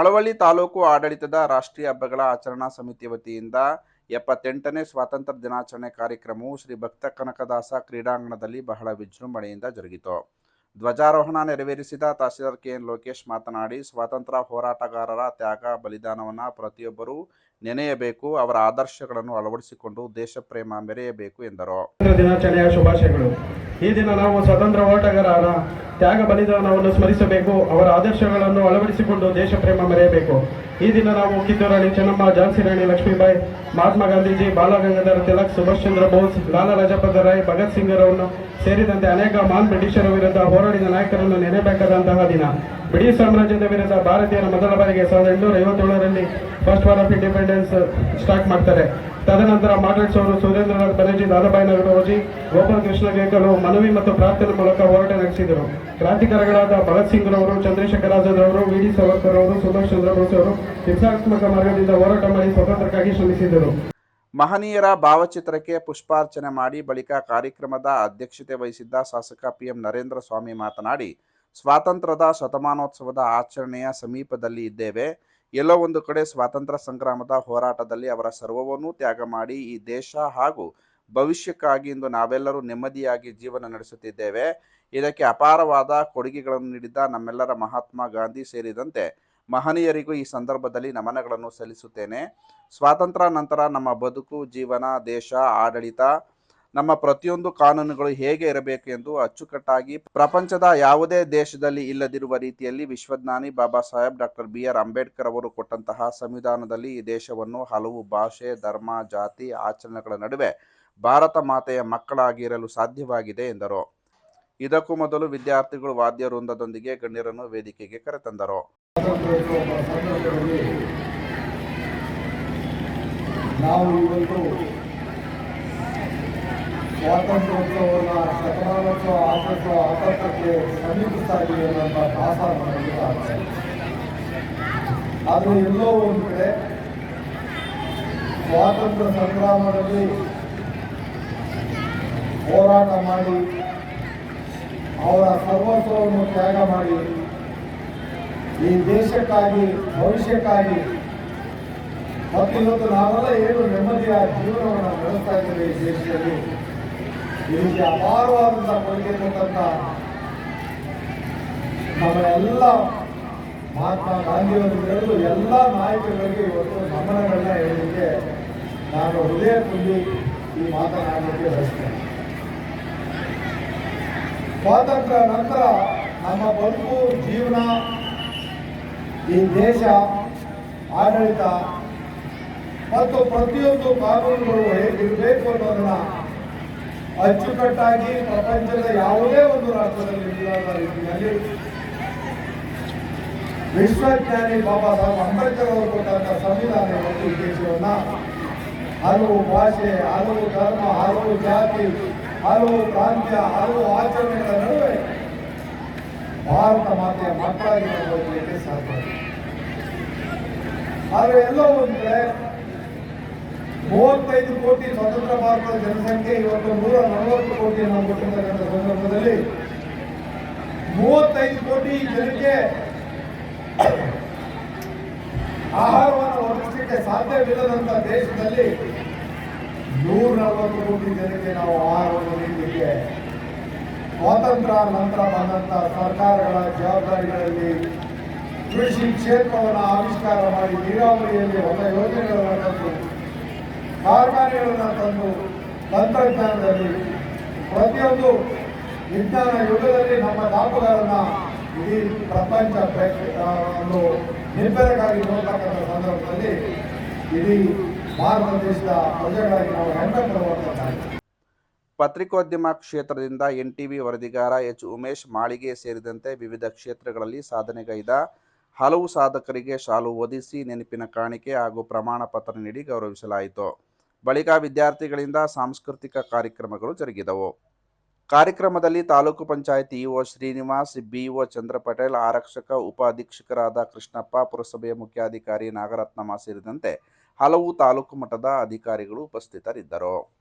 ಮಳವಳ್ಳಿ ತಾಲೂಕು ಆಡಳಿತದ ರಾಷ್ಟ್ರೀಯ ಹಬ್ಬಗಳ ಆಚರಣಾ ಸಮಿತಿ ವತಿಯಿಂದ ಎಪ್ಪತ್ತೆಂಟನೇ ಸ್ವಾತಂತ್ರ್ಯ ದಿನಾಚರಣೆ ಕಾರ್ಯಕ್ರಮವು ಶ್ರೀ ಭಕ್ತ ಕನಕದಾಸ ಕ್ರೀಡಾಂಗಣದಲ್ಲಿ ಬಹಳ ವಿಜೃಂಭಣೆಯಿಂದ ಜರುಗಿತು. ಧ್ವಜಾರೋಹಣ ನೆರವೇರಿಸಿದ ತಹಸೀಲ್ದಾರ್ ಕೆಎನ್ ಲೋಕೇಶ್ ಮಾತನಾಡಿ, ಸ್ವಾತಂತ್ರ್ಯ ಹೋರಾಟಗಾರರ ತ್ಯಾಗ, ಬಲಿದಾನವನ್ನು ಪ್ರತಿಯೊಬ್ಬರೂ ನೆನೆಯಬೇಕು, ಅವರ ಆದರ್ಶಗಳನ್ನು ಅಳವಡಿಸಿಕೊಂಡು ದೇಶಪ್ರೇಮ ಮೆರೆಯಬೇಕು ಎಂದರು. ದಿನಾಚರಣೆಯ ಶುಭಾಶಯಗಳು. ಈ ದಿನ ನಾವು ಸ್ವಾತಂತ್ರ್ಯ ಹೋರಾಟಗಾರರ ತ್ಯಾಗ ಬಲಿದಾನವನ್ನು ಸ್ಮರಿಸಬೇಕು, ಅವರ ಆದರ್ಶಗಳನ್ನು ಅಳವಡಿಸಿಕೊಂಡು ದೇಶ ಪ್ರೇಮ ಮೆರೆಯಬೇಕು. ಈ ದಿನ ನಾವು ಕಿತ್ತೂರಾಣಿ ಚೆನ್ನಮ್ಮ ಝಾನ್ಸಿ ರಾಣಿ ಲಕ್ಷ್ಮೀಬಾಯಿ, ಮಹಾತ್ಮ ಗಾಂಧೀಜಿ, ಬಾಲಗಂಗಾಧರ ತಿಲಕ್ ಸುಭಾಷ್ ಚಂದ್ರ ಬೋಸ್, ಲಾಲಾ ಲಜಪತ ರಾಯ್, ಭಗತ್ ಸಿಂಗ್ರವನ್ನು ಸೇರಿದಂತೆ ಅನೇಕ ಮಹಾನ್ ಬ್ರಿಟಿಷರ ವಿರುದ್ಧ ಹೋರಾಡಿದ ನಾಯಕರನ್ನು ನೆನೆಬೇಕಾದಂತಹ ದಿನ. ಬ್ರಿಟಿಷ್ ಸಾಮ್ರಾಜ್ಯದ ವಿರುದ್ಧ ಭಾರತೀಯರ ಮೊದಲ ಬಾರಿಗೆ ಸಾವಿರದ ಎಂಟುನೂರ ಐವತ್ತೇಳರಲ್ಲಿ first war of independence start ಮಾಡ್ತಾರೆ. ತದನಂತರ ಮಾರ್ಟೆಟ್ಸ್ ಅವರು ಸುರೇಂದ್ರನಾಥ್ ಬನರ್ಜಿ ದಾದಾಬಾಯಿ ನಗರೋಜಿ ಗೋಪಾಲ ಕೃಷ್ಣ ಗೇಕಲು ಮನವಿ ಮತ್ತು ಪ್ರಾರ್ಥನೆ ಮೂಲಕ ಹೋರಾಟ ನಡೆಸಿದರು. ಕ್ರಾಂತಿಕಾರಿಗಳಾದ ಭಗತ್ ಸಿಂಗ್ ರವರು ಚಂದ್ರಶೇಖರ್ ಆಜಾದ್ ಅವರು ವಿ ಡಿ ಸಾವರ್ಕರ್ ಅವರು, ಸುಭಾಷ್ ಚಂದ್ರ ಬೋಸ್ ಅವರು ಹಿಂಸಾತ್ಮಕ ಮಾರ್ಗದಿಂದ ಹೋರಾಟ ಮಾಡಿ ಸ್ವತಂತ್ರಕ್ಕಾಗಿ ಶ್ರಮಿಸಿದರು. ಮಹನೀಯರ ಭಾವಚಿತ್ರಕ್ಕೆ ಪುಷ್ಪಾರ್ಚನೆ ಮಾಡಿ ಬಳಿಕ ಕಾರ್ಯಕ್ರಮದ ಅಧ್ಯಕ್ಷತೆ ವಹಿಸಿದ್ದ ಶಾಸಕ ಪಿಎಂ ನರೇಂದ್ರ ಸ್ವಾಮಿ ಮಾತನಾಡಿ ಸ್ವಾತಂತ್ರ್ಯದ ಶತಮಾನೋತ್ಸವದ ಆಚರಣೆಯ ಸಮೀಪದಲ್ಲಿ ಇದ್ದೇವೆ. ಎಲ್ಲೋ ಒಂದು ಕಡೆ ಸ್ವಾತಂತ್ರ್ಯ ಸಂಗ್ರಾಮದ ಹೋರಾಟದಲ್ಲಿ ಅವರ ಸರ್ವವನ್ನೂ ತ್ಯಾಗ ಮಾಡಿ ಈ ದೇಶ ಹಾಗೂ ಭವಿಷ್ಯಕ್ಕಾಗಿ ಇಂದು ನಾವೆಲ್ಲರೂ ನೆಮ್ಮದಿಯಾಗಿ ಜೀವನ ನಡೆಸುತ್ತಿದ್ದೇವೆ. ಇದಕ್ಕೆ ಅಪಾರವಾದ ಕೊಡುಗೆಗಳನ್ನು ನೀಡಿದ ನಮ್ಮೆಲ್ಲರ ಮಹಾತ್ಮ ಗಾಂಧಿ ಸೇರಿದಂತೆ ಮಹನೀಯರಿಗೂ ಈ ಸಂದರ್ಭದಲ್ಲಿ ನಮನಗಳನ್ನು ಸಲ್ಲಿಸುತ್ತೇನೆ. ಸ್ವಾತಂತ್ರ್ಯ ನಂತರ ನಮ್ಮ ಬದುಕು, ಜೀವನ, ದೇಶ, ಆಡಳಿತ ನಮ್ಮ ಪ್ರತಿಯೊಂದು ಕಾನೂನುಗಳು ಹೇಗೆ ಇರಬೇಕು ಎಂದು ಅಚ್ಚುಕಟ್ಟಾಗಿ ಪ್ರಪಂಚದ ಯಾವುದೇ ದೇಶದಲ್ಲಿ ಇಲ್ಲದಿರುವ ರೀತಿಯಲ್ಲಿ ವಿಶ್ವಜ್ಞಾನಿ Baba Saheb doctor B R Ambedkar ಅವರು ಕೊಟ್ಟಂತಹ ಸಂವಿಧಾನದಲ್ಲಿ ಈ ದೇಶವನ್ನು ಹಲವು ಭಾಷೆ, ಧರ್ಮ, ಜಾತಿ, ಆಚರಣೆಗಳ ನಡುವೆ ಭಾರತ ಮಾತೆಯ ಮಕ್ಕಳಾಗಿರಲು ಸಾಧ್ಯವಾಗಿದೆ ಎಂದರು. ಇದಕ್ಕೂ ಮೊದಲು ವಿದ್ಯಾರ್ಥಿಗಳು ವಾದ್ಯ ವೃಂದದೊಂದಿಗೆ ಗಣ್ಯರನ್ನು ವೇದಿಕೆಗೆ ಕರೆತಂದರು. ನಾವು ಇವತ್ತು ಸ್ವಾತಂತ್ರ್ಯೋತ್ಸವದ ಶತಮಾನೋತ್ಸವ ಆಚರಿಸುವ ಆತಂಕಕ್ಕೆ ಸಮೀಪಿಸ್ತಾ ಇದ್ದೀವಿ ಅನ್ನೋಂಥ ಭಾಸ ನಮಗೆ ಆದರೆ ಎಲ್ಲೋ ಒಂದು ಕಡೆ ಸ್ವಾತಂತ್ರ್ಯ ಸಂಗ್ರಾಮದಲ್ಲಿ ಹೋರಾಟ ಮಾಡಿ ಅವರ ಸರ್ವಸ್ವವನ್ನು ತ್ಯಾಗ ಮಾಡಿ ಈ ದೇಶಕ್ಕಾಗಿ, ಭವಿಷ್ಯಕ್ಕಾಗಿ ಮತ್ತು ಇವತ್ತು ನಾವೆಲ್ಲ ಏನು ನೆಮ್ಮದಿಯ ಜೀವನವನ್ನು ನಡೆಸ್ತಾ ಇದ್ದೇವೆ ಈ ದೇಶದಲ್ಲಿ. ಇದಕ್ಕೆ ಅಪಾರವಾದಂಥ ಕೊಡುಗೆ ಕೊಟ್ಟಂತ ನಮ್ಮ ಎಲ್ಲ ಮಹಾತ್ಮ ಗಾಂಧಿಯವರಿಗೆ ಹಿಡಿದು ಎಲ್ಲ ನಾಯಕರಿಗೆ ಇವತ್ತು ನಮನಗಳನ್ನ ಹೇಳಲಿಕ್ಕೆ ನಾನು ಹೃದಯ ತುಂಬಿ ಈ ಮಾತನಾಡಲಿಕ್ಕೆ ಬಯಸ್ತೇನೆ. ಸ್ವಾತಂತ್ರ್ಯ ನಂತರ ನಮ್ಮ ಬದುಕು ಜೀವನ ಈ ದೇಶ, ಆಡಳಿತ ಮತ್ತು ಪ್ರತಿಯೊಂದು ಕಾನೂನುಗಳು ಹೇಗಿರಬೇಕು ಅನ್ನೋದನ್ನ ಅಚ್ಚುಕಟ್ಟಾಗಿ ಪ್ರಪಂಚದ ಯಾವುದೇ ಒಂದು ರಾಷ್ಟ್ರದಲ್ಲಿ ಇಲ್ಲದ ರೀತಿಯಲ್ಲಿ ವಿಶ್ವಜ್ಞಾನಿ ಬಾಬಾ ಸಾಹೇಬ್ ಅಂಬೇಡ್ಕರ್ ಅವರು ಕೊಟ್ಟಂತ ಸಂವಿಧಾನ ಮತ್ತು ಉದ್ದೇಶವನ್ನ ದೇಶವನ್ನ ಹಲವು ಭಾಷೆ, ಹಲವು ಧರ್ಮ, ಹಲವು ಜಾತಿ, ಹಲವು ಪ್ರಾಂತ್ಯ, ಹಲವು ಆಚರಣೆಗಳ ನಡುವೆ ಭಾರತ ಮಾತೆಯ ಮಕ್ಕಳಾಗಿ ಸಾಧ್ಯ. ಆದರೆ ಎಲ್ಲೋ ಒಂದು ಮೂವತ್ತೈದು ಕೋಟಿ ಸ್ವತಂತ್ರ ಭಾರತದ ಜನಸಂಖ್ಯೆ ಇವತ್ತು ನೂರ ನಲವತ್ತು ಕೋಟಿ ನಾವು ಕೊಟ್ಟಿರ್ತಕ್ಕಂಥ ಸಂದರ್ಭದಲ್ಲಿ ಮೂವತ್ತೈದು ಕೋಟಿ ಜನಕ್ಕೆ ಆಹಾರವನ್ನು ಒದಗಿಸಲಿಕ್ಕೆ ಸಾಧ್ಯವಿಲ್ಲದಂಥ ದೇಶದಲ್ಲಿ ನೂರ ನಲವತ್ತು ಕೋಟಿ ಜನಕ್ಕೆ ನಾವು ಆಹಾರವನ್ನು ನೀಡಲಿಕ್ಕೆ ಸ್ವಾತಂತ್ರ್ಯ ನಂತರ ಬಂದಂಥ ಸರ್ಕಾರಗಳ ಜವಾಬ್ದಾರಿಗಳಲ್ಲಿ ಕೃಷಿ ಕ್ಷೇತ್ರವನ್ನು ಆವಿಷ್ಕಾರ ಮಾಡಿ ನೀರಾವರಿಯಲ್ಲಿ ಹೊಸ ಯೋಜನೆಗಳನ್ನು ತಂದು ಕಾರ್ಖಾನೆಗಳನ್ನು ತಂದು ತಂತ್ರಜ್ಞಾನದಲ್ಲಿ ಪ್ರತಿಯೊಂದು ವಿಜ್ಞಾನ ಯುಗದಲ್ಲಿ ನಮ್ಮ ದಾಪುಗಳನ್ನು ಇಡೀ ಪ್ರಪಂಚ ಒಂದು ನಿರ್ಭರಕ್ಕಾಗಿ ನೋಡ್ತಕ್ಕಂಥ ಸಂದರ್ಭದಲ್ಲಿ ಇಡೀ ಭಾರತ ದೇಶದ ಪ್ರಜೆಗಳಾಗಿ ನಾವು ಹೆಮ್ಮೆ ಪಡುವಂಥದ್ದಾಗಿದೆ. ಪತ್ರಿಕೋದ್ಯಮ ಕ್ಷೇತ್ರದಿಂದ ಎನ್ಟಿವಿ ವರದಿಗಾರ ಎಚ್. ಉಮೇಶ್ ಮಾಳಿಗೆ ಸೇರಿದಂತೆ ವಿವಿಧ ಕ್ಷೇತ್ರಗಳಲ್ಲಿ ಸಾಧನೆಗೈದ ಹಲವು ಸಾಧಕರಿಗೆ ಶಾಲು ಒದಿಸಿ ನೆನಪಿನ ಕಾಣಿಕೆ ಹಾಗೂ ಪ್ರಮಾಣ ಪತ್ರ ನೀಡಿ ಗೌರವಿಸಲಾಯಿತು. ಬಳಿಕ ವಿದ್ಯಾರ್ಥಿಗಳಿಂದ ಸಾಂಸ್ಕೃತಿಕ ಕಾರ್ಯಕ್ರಮಗಳು ಜರುಗಿದವು. ಕಾರ್ಯಕ್ರಮದಲ್ಲಿ ತಾಲೂಕು ಪಂಚಾಯತ್ ಇಒ ಶ್ರೀನಿವಾಸ್, ಬಿಇಒ ಚಂದ್ರ ಪಟೇಲ್ ಆರಕ್ಷಕ ಉಪ ಅಧೀಕ್ಷಕರಾದ ಕೃಷ್ಣಪ್ಪ, ಪುರಸಭೆಯ ಮುಖ್ಯಾಧಿಕಾರಿ ನಾಗರತ್ನಮ್ಮ ಸೇರಿದಂತೆ ಹಲವು ತಾಲೂಕು ಮಟ್ಟದ ಅಧಿಕಾರಿಗಳು ಉಪಸ್ಥಿತರಿದ್ದರು.